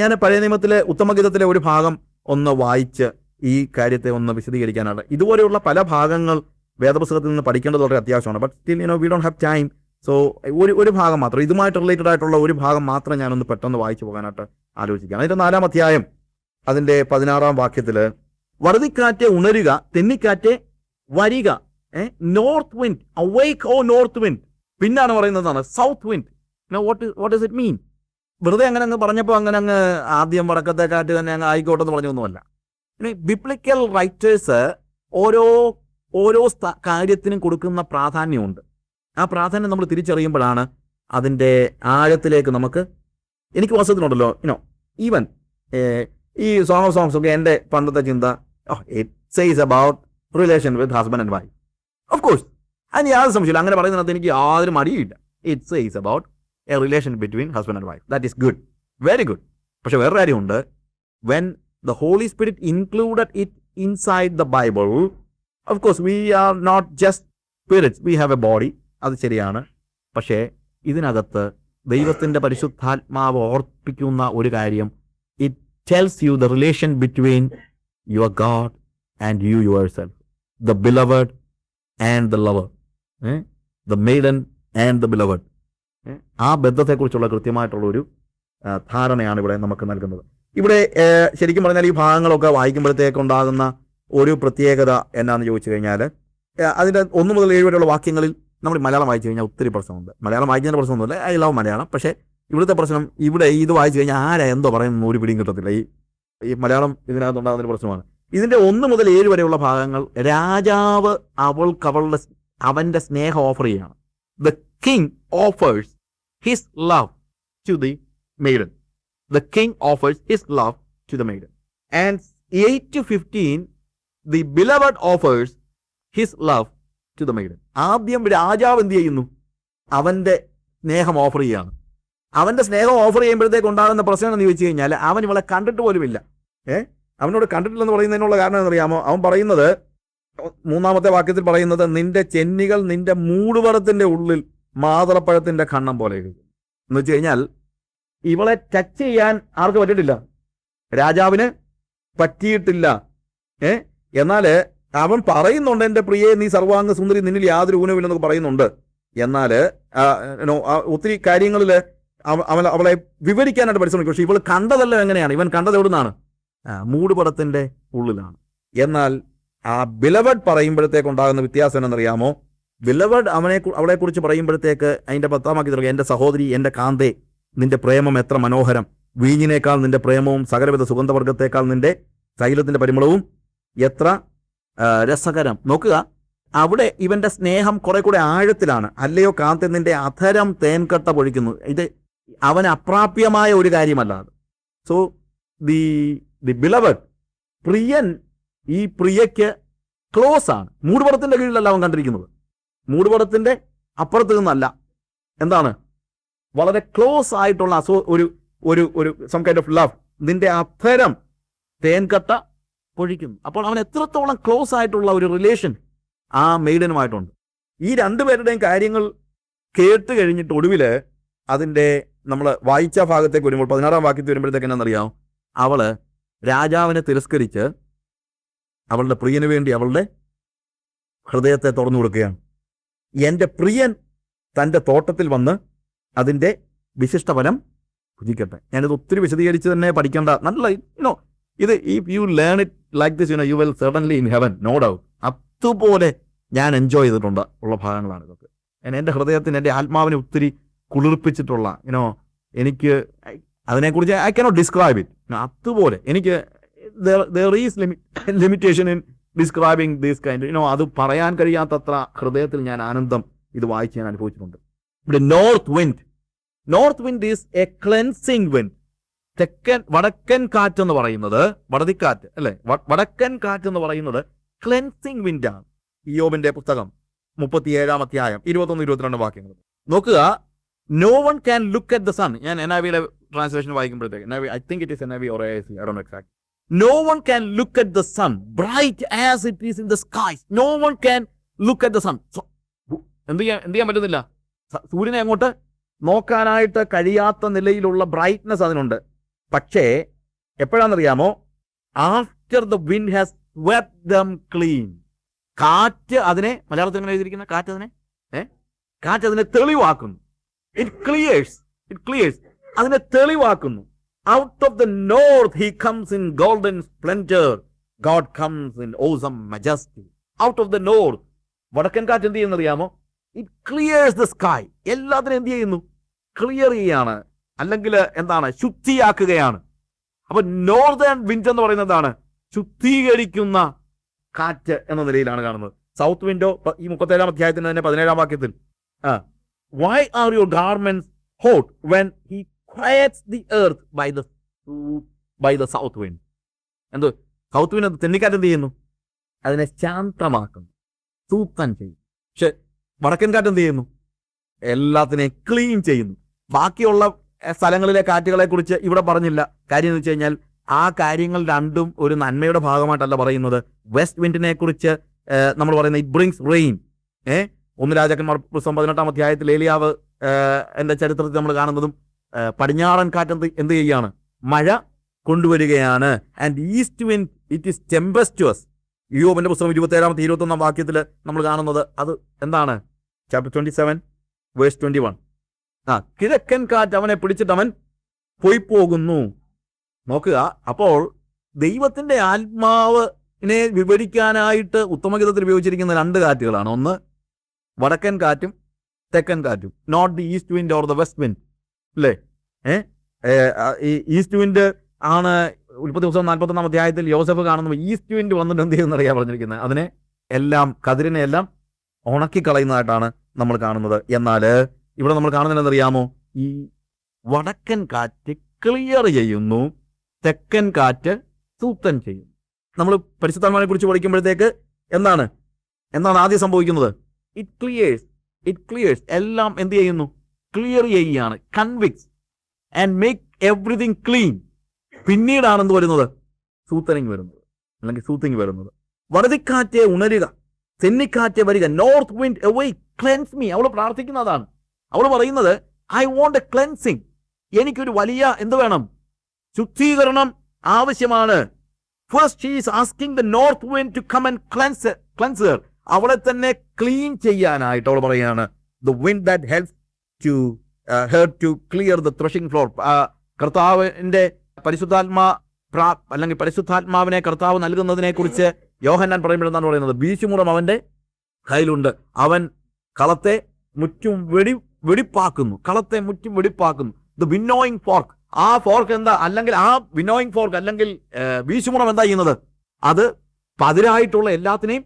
ഞാൻ പഴയ നിയമത്തിലെ ഉത്തമഗീതത്തിലെ ഒരു ഭാഗം ഒന്ന് വായിച്ച് ഈ കാര്യത്തെ ഒന്ന് വിശദീകരിക്കാനാണ്. ഇതുപോലെയുള്ള പല ഭാഗങ്ങൾ വേദപുസ്തകത്തിൽ നിന്ന് പഠിക്കേണ്ടത് വളരെ അത്യാവശ്യമാണ്. But still you know we don't have time so ഒരു ഒരു ഭാഗം മാത്രം ഇതുമായിട്ട് റിലേറ്റഡ് ആയിട്ടുള്ള ഒരു ഭാഗം മാത്രം ഞാനൊന്ന് പെട്ടെന്ന് വായിച്ചു പോകാനായിട്ട് ആലോചിക്കുകയാണ്. അതിന്റെ നാലാം അധ്യായം അതിന്റെ പതിനാറാം വാക്യത്തിൽ വറുതിക്കാറ്റെ ഉണരുക തെന്നിക്കാറ്റെ വരിക north wind awake O north wind പിന്നാണ് പറയുന്നതാണ് south wind what what is it mean വെറുതെ അങ്ങനെ അങ്ങ് പറഞ്ഞപ്പോൾ അങ്ങനെ അങ്ങ് ആദ്യം വടക്കത്തെ കാറ്റ് തന്നെ അങ്ങ് ആയിക്കോട്ടെ എന്ന് പറഞ്ഞൊന്നുമല്ല. ഇനി ബിപ്ലിക്കൽ റൈറ്റേഴ്സ് ഓരോ ഓരോ കാര്യത്തിനും കൊടുക്കുന്ന പ്രാധാന്യമുണ്ട്. ആ പ്രാധാന്യം നമ്മൾ തിരിച്ചറിയുമ്പോഴാണ് അതിന്റെ ആഴത്തിലേക്ക് നമുക്ക് എനിക്ക് വസത്തിനുണ്ടല്ലോ ഇനോ ഈവൻ ഈ സോങ് ഓഫ് സോങ്സ് ഒക്കെ എന്റെ പണ്ടത്തെ ചിന്ത it says about relation with husband and wife of course അതിന് യാതൊരു സംശയമില്ല അങ്ങനെ പറയുന്നതിനകത്ത് എനിക്ക് യാതൊരു മടിയില്ല it's says about a relation between husband and wife that is good very good പക്ഷെ വേറെ കാര്യമുണ്ട്. When the Holy Spirit included it inside the Bible of course we are not just spirits we have a body അത് ശരിയാണ്. പക്ഷേ ഇതിനകത്ത് ദൈവത്തിന്റെ പരിശുദ്ധാത്മാവ് ഓർപ്പിക്കുന്ന ഒരു കാര്യം. It tells you the relation between your God and you yourself the beloved and the lover the maiden and the beloved ആ ബന്ധത്തെക്കുറിച്ചുള്ള കൃത്യമായിട്ടുള്ള ഒരു ധാരണയാണ് ഇവിടെ നമുക്ക് നൽകുന്നത്. ഇവിടെ ശരിക്കും പറഞ്ഞാൽ ഈ ഭാഗങ്ങളൊക്കെ വായിക്കുമ്പോഴത്തേക്ക് ഉണ്ടാകുന്ന ഒരു പ്രത്യേകത എന്നാന്ന് ചോദിച്ചു കഴിഞ്ഞാൽ അതിന്റെ ഒന്ന് മുതൽ ഏഴ് വരെയുള്ള വാക്യങ്ങളിൽ നമ്മൾ മലയാളം വായിച്ചു കഴിഞ്ഞാൽ ഒത്തിരി പ്രശ്നമുണ്ട്. മലയാളം വായിക്കുന്നതിന്റെ പ്രശ്നമൊന്നുമില്ല ഐ ലവ് മലയാളം. പക്ഷേ ഇവിടുത്തെ പ്രശ്നം ഇവിടെ ഇത് വായിച്ചു കഴിഞ്ഞാൽ ആരാ എന്തോ പറയുന്ന ഒരു പിടിയും കിട്ടത്തില്ല. ഈ ഈ മലയാളം ഇതിനകത്തുണ്ടാകുന്ന ഒരു പ്രശ്നമാണ്. ഇതിന്റെ ഒന്ന് മുതൽ ഏഴ് വരെയുള്ള ഭാഗങ്ങൾ രാജാവ് അവൾക്ക് അവളുടെ അവന്റെ സ്നേഹം ഓഫർ ചെയ്യാണ്. King offers his love to the maiden the king offers his love to the maiden and eight to fifteen the beloved offers his love to the maiden ആദ്യം രാജാവ് എന്ത് ചെയ്യുന്നു? അവന്റെ സ്നേഹം ഓഫർ ചെയ്യാണ് അവന്റെ സ്നേഹം ഓഫർ ചെയ്യുമ്പോഴത്തേക്ക് ഉണ്ടാകുന്ന പ്രശ്നം എന്ന് ചോദിച്ചു കഴിഞ്ഞാൽ അവൻ ഇവളെ കണ്ടിട്ട് പോലുമില്ല ഏ? അവനോട് കണ്ടിട്ടില്ലെന്ന് പറയുന്നതിനുള്ള കാരണം എന്നറിയാമോ അവൻ പറയുന്നത് മൂന്നാമത്തെ വാക്യത്തിൽ പറയുന്നത് നിന്റെ ചെന്നികൾ നിന്റെ മൂടുപടത്തിന്റെ ഉള്ളിൽ മാതളപ്പഴത്തിന്റെ ഖണ്ണം പോലെ എന്ന് വെച്ച് കഴിഞ്ഞാൽ ഇവളെ ടച്ച് ചെയ്യാൻ ആർക്ക് പറ്റിയിട്ടില്ല. രാജാവിന് പറ്റിയിട്ടില്ല. ഏ? എന്നാൽ അവൻ പറയുന്നുണ്ട് എന്റെ പ്രിയെ നീ സർവാംഗ സുന്ദരി നിന്നിൽ യാതൊരു ഊനവില്ലെന്നൊക്കെ പറയുന്നുണ്ട്. എന്നാൽ ഒത്തിരി കാര്യങ്ങളിൽ അവൻ അവളെ വിവരിക്കാനായിട്ട് പരിശ്രമിക്കും. പക്ഷെ ഇവൾ കണ്ടതല്ല എങ്ങനെയാണ്? ഇവൻ കണ്ടത് എവിടുന്നാണ്? നിന്നാണ് മൂടുപടത്തിന്റെ ഉള്ളിലാണ്. എന്നാൽ ആ ബിലവഡ് പറയുമ്പോഴത്തേക്കുണ്ടാകുന്ന വ്യത്യാസം എന്നറിയാമോ? ബിലവഡ് അവനെ അവളെ കുറിച്ച് പറയുമ്പോഴത്തേക്ക് അതിന്റെ പത്താമാക്കി തുടങ്ങി എന്റെ സഹോദരി എന്റെ കാന്തേ നിന്റെ പ്രേമം എത്ര മനോഹരം. വീഞ്ഞിനേക്കാൾ നിന്റെ പ്രേമവും സകലവിധ സുഗന്ധവർഗത്തേക്കാൾ നിന്റെ തൈലത്തിന്റെ പരിമളവും എത്ര രസകരം. നോക്കുക അവിടെ ഇവന്റെ സ്നേഹം കുറെ കൂടെ ആഴത്തിലാണ്. അല്ലയോ കാന്തെ നിന്റെ അധരം തേൻകട്ട പൊഴിക്കുന്നു. ഇത് അവന് അപ്രാപ്യമായ ഒരു കാര്യമല്ല അത്. സോ ദി ദി ബിലവഡ് പ്രിയൻ ഈ പ്രിയയ്ക്ക് ക്ലോസ് ആണ്. മൂടുപടത്തിന്റെ കീഴിലല്ല അവൻ കണ്ടിരിക്കുന്നത്. മൂടുപടത്തിന്റെ അപ്പുറത്ത് നിന്നല്ല. എന്താണ്? വളരെ ക്ലോസ് ആയിട്ടുള്ള അസോ ഒരു ഒരു ഒരു സം കൈൻഡ് ഓഫ് ലവ് നിന്റെ അധരം തേൻകട്ട പൊഴിക്കുന്നു. അപ്പോൾ അവൻ എത്രത്തോളം ക്ലോസ് ആയിട്ടുള്ള ഒരു റിലേഷൻ ആ മെയ്ഡനുമായിട്ടുണ്ട്. ഈ രണ്ടുപേരുടെയും കാര്യങ്ങൾ കേട്ട് കഴിഞ്ഞിട്ട് ഒടുവിൽ അതിന്റെ നമ്മൾ വായിച്ച ഭാഗത്തേക്ക് വരുമ്പോൾ പതിനാറാം വാക്യത്തിൽ വരുമ്പോഴത്തേക്ക് എന്നാണെന്നറിയാം അവൾ രാജാവിനെ തിരസ്കരിച്ച് അവളുടെ പ്രിയന് വേണ്ടി അവളുടെ ഹൃദയത്തെ തുറന്നു കൊടുക്കുകയാണ്. എന്റെ പ്രിയൻ തന്റെ തോട്ടത്തിൽ വന്ന് അതിന്റെ വിശിഷ്ടഫലം ഭുജിക്കട്ടെ. ഞാനിത് ഒത്തിരി വിശദീകരിച്ച് തന്നെ പഠിക്കേണ്ട നല്ല നോ ഇത് if you learn it like this you know you will certainly in heaven no doubt അതുപോലെ ഞാൻ എൻജോയ് ചെയ്തിട്ടുണ്ട് ഉള്ള ഭാഗങ്ങളാണ് ഇതൊക്കെ. എന്റെ ഹൃദയത്തിന് എന്റെ ആത്മാവിനെ ഒത്തിരി കുളിർപ്പിച്ചിട്ടുള്ള യുനോ എനിക്ക് അതിനെക്കുറിച്ച് ഐ കനോട്ട് ഡിസ്ക്രൈബ് ഇറ്റ് അതുപോലെ എനിക്ക് there is limitation in describing these kind you know അത് പറയാൻ കഴിയാത്തത്ര ഹൃദയത്തിൽ ഞാൻ ആനന്ദം ഇത് വായിച്ച് ഞാൻ അനുഭവിച്ചിട്ടുണ്ട്. ഇവിടെ north wind north wind is a cleansing wind തെക്കൻ വടക്കൻ കാറ്റ് എന്ന് പറയുന്നത് വടതിക്കാറ്റ് അല്ലെ? വടക്കൻ കാറ്റ് എന്ന് പറയുന്നത് ക്ലെൻസിങ് വിൻഡാണ് ഇയോബിന്റെ പുസ്തകം മുപ്പത്തിയേഴാം അധ്യായം ഇരുപത്തൊന്ന് ഇരുപത്തിരണ്ട് വാക്യങ്ങൾ. നോക്കുക no one can look at the sun ഞാൻ എൻ ഐ വിയിലെ translation വായിക്കുമ്പോഴത്തേക്ക് I think it is N I V or exact no one can look at the sun bright as it is in the skies no one can look at the sun എന്ത് ചെയ്യാൻ എന്ത് ചെയ്യാൻ പറ്റുന്നില്ല? സൂര്യനെ അങ്ങോട്ട് നോക്കാനായിട്ട് കഴിയാത്ത നിലയിലുള്ള ബ്രൈറ്റ്നസ് അതിനുണ്ട്. പക്ഷേ എപ്പോഴാണെന്നറിയാമോ after the wind has them clean കാറ്റ് അതിനെ മലയാളത്തിൽ എങ്ങനെ എഴുതിയിരിക്കുന്ന കാറ്റ് അതിനെ? ഏ? കാറ്റ് അതിനെ തെളിവാക്കുന്നു. ഇറ്റ് ക്ലിയേഴ്സ് ഇറ്റ് ക്ലിയേഴ്സ് അതിനെ തെളിവാക്കുന്നു. Out of the north he comes in golden splendour God comes in awesome majesty out of the north വടക്കൻ കാറ്റ് എന്ത് ചെയ്യുന്ന അറിയാമോ ഇറ്റ് ക്ലിയേഴ്സ് ദ സ്കൈ എല്ലാത്തിനും എന്ത് ചെയ്യുന്നു? ക്ലിയർ ചെയ്യാണ്. അല്ലെങ്കിൽ എന്താണ്? ശുദ്ധിയാക്കുകയാണ്. അപ്പൊ നോർത്തേൺ വിൻഡ് എന്ന് പറയുന്നത് എന്താണ്? ശുദ്ധീകരിക്കുന്ന കാറ്റ് എന്ന നിലയിലാണ് കാണുന്നത്. സൗത്ത് വിൻഡോ ഈ മുപ്പത്തേഴാം അധ്യായത്തിന് തന്നെ പതിനേഴാം വാക്യത്തിൽ. Why are your garments hot when he quiets the earth by the by the south wind. എന്തോ? സൗത്ത് വിൻഡ് തെന്നിക്കാറ്റ് എന്ത് ചെയ്യുന്നു? അതിനെ ശാന്തമാക്കുന്നു. സൂത്തൻ ചെയ്യും. പക്ഷെ വടക്കൻ കാറ്റ് എന്ത് ചെയ്യുന്നു? എല്ലാത്തിനെയും ക്ലീൻ ചെയ്യുന്നു. ബാക്കിയുള്ള സ്ഥലങ്ങളിലെ കാറ്റുകളെ കുറിച്ച് ഇവിടെ പറഞ്ഞില്ല. കാര്യം എന്ന് വെച്ച് കഴിഞ്ഞാൽ ആ കാര്യങ്ങൾ രണ്ടും ഒരു നന്മയുടെ ഭാഗമായിട്ടല്ല പറയുന്നത്. വെസ്റ്റ് വിൻഡിനെ കുറിച്ച് നമ്മൾ പറയുന്ന ഇറ്റ് ബ്രിങ്സ് റെയിൻ ഏ? ഒന്ന് രാജാക്കന്മാർ പുസ്തകം പതിനെട്ടാം അധ്യായത്തിൽ ഏലിയാവ് എന്റെ ചരിത്രത്തിൽ നമ്മൾ കാണുന്നതും പടിഞ്ഞാറൻ കാറ്റ് എന്ത് എന്ത് ചെയ്യുകയാണ് മഴ കൊണ്ടുവരികയാണ്. And east wind it is tempestuous യുവന്റെ പുസ്തകം ഇരുപത്തേഴാമത്തെ ഇരുപത്തൊന്നാം വാക്യത്തിൽ നമ്മൾ കാണുന്നത് അത് എന്താണ്? Chapter twenty seven verse twenty one ആ കിഴക്കൻ കാറ്റ് അവനെ പിടിച്ചിട്ട് അവൻ പോയി പോകുന്നു നോക്കുക അപ്പോൾ ദൈവത്തിന്റെ ആത്മാവിനെ വിവരിക്കാനായിട്ട് ഉത്തമഗീതത്തിൽ ഉപയോഗിച്ചിരിക്കുന്ന രണ്ട് കാറ്റുകളാണ്. ഒന്ന് വടക്കൻ കാറ്റും തെക്കൻ കാറ്റും. Not the east wind or the west wind അല്ലേ ഈസ്റ്റുവിന്റെ ആണ് ഉൽപ്പത്തി ദിവസം നാൽപ്പത്തൊന്നാം അധ്യായത്തിൽ യോസഫ് കാണുന്ന ഈസ്റ്റ് വിൻഡ് വന്നിട്ട് എന്ത് ചെയ്യുന്ന അറിയാൻ പറഞ്ഞിരിക്കുന്നത് അതിനെ എല്ലാം കതിരിനെ എല്ലാം ഉണക്കി കളയുന്നതായിട്ടാണ് നമ്മൾ കാണുന്നത്. എന്നാൽ ഇവിടെ നമ്മൾ കാണുന്നത് അറിയാമോ ഈ വടക്കൻ കാറ്റ് ക്ലിയർ ചെയ്യുന്നു തെക്കൻ കാറ്റ് സൂത്തൻ ചെയ്യുന്നു. നമ്മൾ പരിശുദ്ധാത്മാവിനെ കുറിച്ച് പഠിക്കുമ്പോഴത്തേക്ക് എന്താണ്? എന്താണ് ആദ്യം സംഭവിക്കുന്നത്? ഇറ്റ് ക്ലിയേഴ്സ് ഇറ്റ് ക്ലിയേഴ്സ് എല്ലാം എന്ത് ചെയ്യുന്നു? ക്ലിയർ ചെയ്യുകയാണ് convicts and make everything clean പിന്നീടാണ് എന്ത് വരുന്നത്? സൂത്തനിങ് വരുന്നത്. അല്ലെങ്കിൽ സൂത്തിങ് വരുന്നത്. വറുതിക്കാറ്റെ ഉണരുക. തെന്നിക്കാറ്റെ വരിക. North wind awake cleanse me അവൾ പ്രാർത്ഥിക്കുന്നതാണ് അവൾ പറയുന്നത് ഐ വോണ്ട് എ ക്ലെൻസിങ് എനിക്കൊരു വലിയ എന്ത് വേണം? ശുദ്ധീകരണം ആവശ്യമാണ്. First she's asking the north wind to come and cleanse cleanser അവളെ തന്നെ ക്ലീൻ ചെയ്യാനായിട്ട് അവൾ പറയാണ് the wind that help to her to clear the threshing floor കർത്താവിന്റെ പരിശുദ്ധാത്മാ പ്രാ അല്ലെങ്കിൽ പരിശുദ്ധാത്മാവിനെ കർത്താവ് നൽകുന്നതിനെ കുറിച്ച് യോഹന്നാൻ പറയുമ്പോഴെന്നാണ് പറയുന്നത്? ബീച്ചുമുറം അവന്റെ കയ്യിലുണ്ട്. അവൻ കളത്തെ മുറ്റും വെടി വെടിപ്പാക്കുന്നു. കളത്തെ മുറ്റും വെടിപ്പാക്കുന്നു. ദ വിന്നോയിങ് ഫോർക്ക് ആ ഫോർക്ക് എന്താ? അല്ലെങ്കിൽ ആ വിന്നോയിങ് ഫോർക്ക് അല്ലെങ്കിൽ ഏഹ്, വീശുമുറം എന്താ ചെയ്യുന്നത്? അത് പതിരായിട്ടുള്ള എല്ലാത്തിനെയും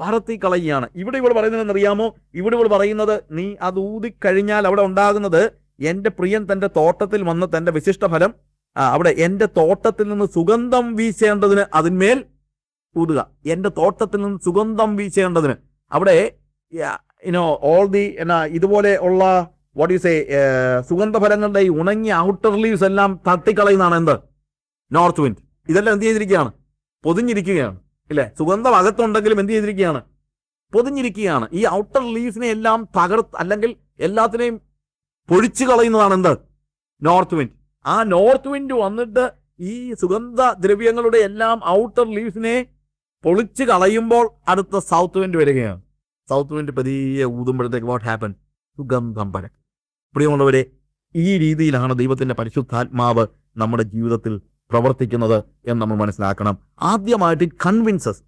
പറത്തി കളയുകയാണ്. ഇവിടെ ഇവിടെ പറയുന്നത് അറിയാമോ ഇവിടെ ഇവിടെ പറയുന്നത് നീ അത് ഊതിക്കഴിഞ്ഞാൽ അവിടെ ഉണ്ടാകുന്നത് എന്റെ പ്രിയൻ തന്റെ തോട്ടത്തിൽ വന്ന് തന്റെ വിശിഷ്ട ഫലം അവിടെ എന്റെ തോട്ടത്തിൽ നിന്ന് സുഗന്ധം വീശേണ്ടതിന് അതിന്മേൽ ഊതുക. എന്റെ തോട്ടത്തിൽ നിന്ന് സുഗന്ധം വീശേണ്ടതിന്. അവിടെ ഇനോ ഓൾ ദി എന്നാ ഇതുപോലെ ഉള്ള വാട്ട് യു സേ സുഗന്ധഫലങ്ങളുടെ ഈ ഉണങ്ങിയ ഔട്ടർ ലീവ്സ് എല്ലാം തട്ടിക്കളയുന്നതാണ് എന്ത്? നോർത്ത് വിൻഡ് ഇതെല്ലാം എന്ത് ചെയ്തിരിക്കുകയാണ്? പൊതിഞ്ഞിരിക്കുകയാണ്. ഇല്ലേ സുഗന്ധം അകത്തുണ്ടെങ്കിലും എന്ത് ചെയ്തിരിക്കുകയാണ്? പൊതിഞ്ഞിരിക്കുകയാണ്. ഈ ഔട്ടർ ലീഫിനെ എല്ലാം തകർത്ത് അല്ലെങ്കിൽ എല്ലാത്തിനെയും പൊഴിച്ചു കളയുന്നതാണ് എന്ത്? നോർത്ത് വിൻഡ് ആ നോർത്ത് വിൻഡ് വന്നിട്ട് ഈ സുഗന്ധ ദ്രവ്യങ്ങളുടെ എല്ലാം ഔട്ടർ ലീഫിനെ പൊളിച്ചു കളയുമ്പോൾ അടുത്ത സൗത്ത് വിൻഡ് വരികയാണ്. സൗത്ത് വിൻഡ് പതിയെ ഊതുമ്പോഴത്തേക്ക് വാട്ട് ഹാപ്പൻ സുഗന്ധം പരക്കും. പ്രിയമുള്ളവരെ ഈ രീതിയിലാണ് ദൈവത്തിന്റെ പരിശുദ്ധാത്മാവ് നമ്മുടെ ജീവിതത്തിൽ പ്രവർത്തിക്കുന്നത് എന്ന് നമ്മൾ മനസ്സിലാക്കണം. ആദ്യമായിട്ട് it convinces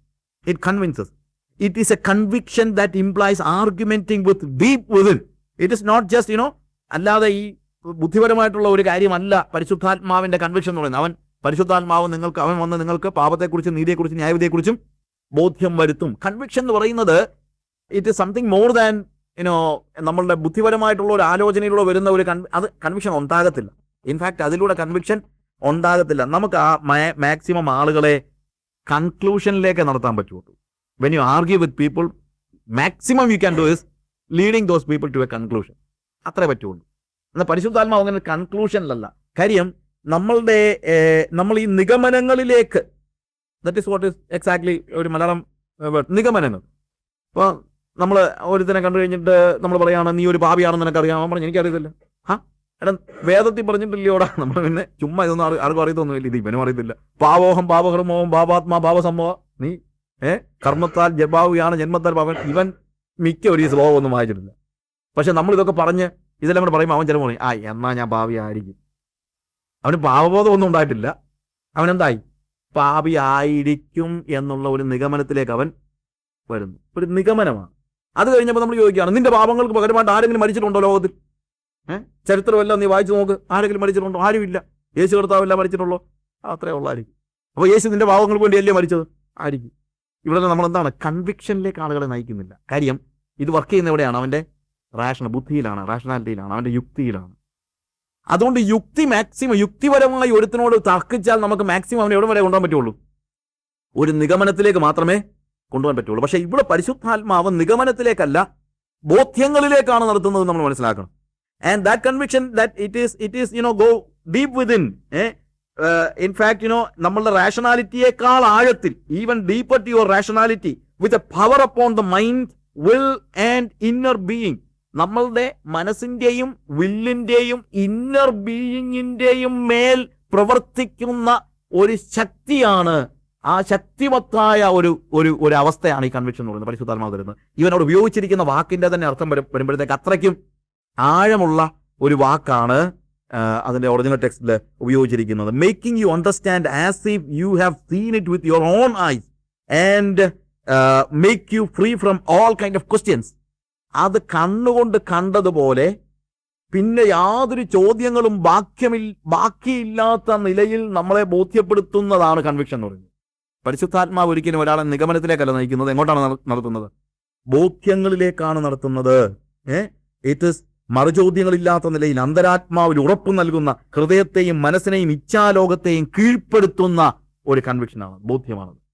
it convinces it is a conviction that implies argumenting with deep within it is not just you know അല്ലാതെ ഈ ബുദ്ധിപരമായിട്ടുള്ള ഒരു കാര്യമല്ല പരിശുദ്ധാത്മാവിന്റെ കൺവിക്ഷൻ എന്ന് പറയുന്നത്. അവൻ പരിശുദ്ധാത്മാവ് നിങ്ങൾക്ക് അവൻ വന്ന് നിങ്ങൾക്ക് പാപത്തെക്കുറിച്ചും നീതിയെക്കുറിച്ചും ന്യായവിധിയെക്കുറിച്ചും ബോധ്യം വരുത്തും. കൺവിക്ഷൻ എന്ന് പറയുന്നത് it is something more than you know നമ്മളുടെ ബുദ്ധിപരമായിട്ടുള്ള ഒരു ആലോചനയിലൂടെ വരുന്ന ഒരു കൺ അത് കൺവിക്ഷൻ ഉണ്ടാകത്തില്ല. ഇൻഫാക്ട് അതിലൂടെ കൺവിക്ഷൻ ഉണ്ടാകത്തില്ല. നമുക്ക് ആ മാക്സിമം ആളുകളെ കൺക്ലൂഷനിലേക്ക് നടത്താൻ പറ്റുള്ളൂ. When you argue with people maximum you can do is leading those people to a conclusion അത്രേ പറ്റുള്ളൂ. എന്നാൽ പരിശുദ്ധാത്മാവ് അങ്ങനെ കൺക്ലൂഷനിലല്ല കാര്യം നമ്മളുടെ നമ്മൾ ഈ നിഗമനങ്ങളിലേക്ക് that is what is exactly ഒരു മലയാളം നിഗമനങ്ങൾ. ഇപ്പോൾ നമ്മൾ ഒരുത്തനെ കണ്ടു കഴിഞ്ഞിട്ട് നമ്മൾ പറയുകയാണ് നീ ഒരു പാപിയാണെന്ന് നിനക്കറിയാമോ? പറഞ്ഞു എനിക്കറിയത്തില്ല. എടാ വേദത്തിൽ പറഞ്ഞിട്ടില്ലയോടാ നമ്മൾ പിന്നെ ചുമ്മാ ഇതൊന്നും ആർ- ആർക്കും അറിയത്തൊന്നുമില്ല. ഇത് ഇവനും അറിയത്തില്ല. പാവോഹം പാപകർമ്മവും പാപാത്മാ പാപസംഭവ. നീ ഏ? കർമ്മത്താൽ ജപാവുകയാണ് ജന്മത്താൽ പാപൻ. ഇവൻ മിക്ക ഒരു ഈ ഒന്നും വായിച്ചിട്ടില്ല. പക്ഷെ നമ്മൾ ഇതൊക്കെ പറഞ്ഞ് ഇതെല്ലാം കൂടെ പറയുമ്പോൾ അവൻ ചിലപ്പോൾ പറയും ആ എന്നാ ഞാൻ പാവി ആയിരിക്കും അവന് പാവബോധം ഒന്നും ഉണ്ടായിട്ടില്ല. അവൻ എന്തായി? പാപി ആയിരിക്കും എന്നുള്ള ഒരു നിഗമനത്തിലേക്ക് അവൻ വരുന്നു. ഒരു നിഗമനമാണ്. അത് കഴിഞ്ഞപ്പോൾ നമ്മൾ ചോദിക്കുകയാണ് നിന്റെ പാപങ്ങൾക്ക് പകരമായിട്ട് ആരെങ്കിലും മരിച്ചിട്ടുണ്ടോ ലോകത്തിൽ? ചരിത്രമെല്ലാം നീ വായിച്ചു നോക്ക്. ആരെങ്കിലും മരിച്ചിട്ടുണ്ടോ? ആരുമില്ല. യേശു കർത്താവല്ല മരിച്ചിട്ടുള്ളോ. അത്രേ ഉള്ളായിരിക്കും അപ്പോൾ യേശു നിന്റെ വേണ്ടി അല്ലേ മരിച്ചത്? ആയിരിക്കും. ഇവിടെ നമ്മൾ എന്താണ് കൺവിക്ഷനിലേക്ക് ആളുകളെ നയിക്കുന്നില്ല. കാര്യം ഇത് വർക്ക് ചെയ്യുന്ന എവിടെയാണ്? അവന്റെ റാഷണ ബുദ്ധിയിലാണ് റാഷണാലിറ്റിയിലാണ് അവന്റെ യുക്തിയിലാണ്. അതുകൊണ്ട് യുക്തി മാക്സിമം യുക്തിപരമായി ഒരുത്തിനോട് തർക്കിച്ചാൽ നമുക്ക് മാക്സിമം അവനെ എവിടെ വരെ കൊണ്ടുപോകാൻ പറ്റുള്ളൂ? ഒരു നിഗമനത്തിലേക്ക് മാത്രമേ കൊണ്ടുപോകാൻ പറ്റുള്ളൂ. പക്ഷേ ഇവിടെ പരിശുദ്ധാത്മാവ് നിഗമനത്തിലേക്കല്ല ബോധ്യങ്ങളിലേക്കാണ് നടത്തുന്നത് നമ്മൾ മനസ്സിലാക്കണം. And it is you know go deep within eh? uh, in fact you know നമ്മളുടെ റാഷണാലിറ്റിയേക്കാൾ ആഴത്തിൽ even deeper to your rationality with a power upon the mind will and inner being നമ്മളുടെ മനസ്സിന്റെയും വില്ലിന്റെയും ഇന്നർ ബീയിങ്ങിന്റെയും മേൽ പ്രവർത്തിക്കുന്ന ഒരു ശക്തിയാണ് ആ ശക്തിമത്തായ ഒരു ഒരു ഒരു അവസ്ഥയാണ് ഈ കൺവിക്ഷൻ എന്ന് പറയുന്നത് പരിശുദ്ധാത്മാവ് തരുന്നത് ഇവനോട് ഉപയോഗിച്ചിരിക്കുന്ന വാക്കിന്റെ തന്നെ അർത്ഥം വരും വരുമ്പോഴത്തേക്ക് അത്രയ്ക്കും ആഴമുള്ള ഒരു വാക്കാണ് അതിന്റെ ഒറിജിനൽ ടെക്സ്റ്റിൽ ഉപയോഗിച്ചിരിക്കുന്നത്. Making you understand as if you have seen it with your own eyes and make you free from all kind of questions അത് കണ്ണുകൊണ്ട് കണ്ടതുപോലെ പിന്നെ യാതൊരു ചോദ്യങ്ങളും ബാക്യമിൽ ബാക്കിയില്ലാത്ത നിലയിൽ നമ്മളെ ബോധ്യപ്പെടുത്തുന്നതാണ് കൺവിക്ഷൻ എന്ന് പറയുന്നത്. പരിശുദ്ധാത്മാവ് ഒരിക്കലും ഒരാളെ നിഗമനത്തിലേക്കല്ല നയിക്കുന്നത്. എങ്ങോട്ടാണ് നട- നടത്തുന്നത്? ബോധ്യങ്ങളിലേക്കാണ് നടത്തുന്നത്. ഏ? ഇറ്റ് ഇസ് മറുചോദ്യങ്ങളില്ലാത്ത നിലയിൽ അന്തരാത്മാവിൽ ഉറപ്പ് നൽകുന്ന ഹൃദയത്തെയും മനസ്സിനെയും ഇച്ഛാലോകത്തെയും കീഴ്പ്പെടുത്തുന്ന ഒരു കൺവിക്ഷനാണ് ബോധ്യമാണത്.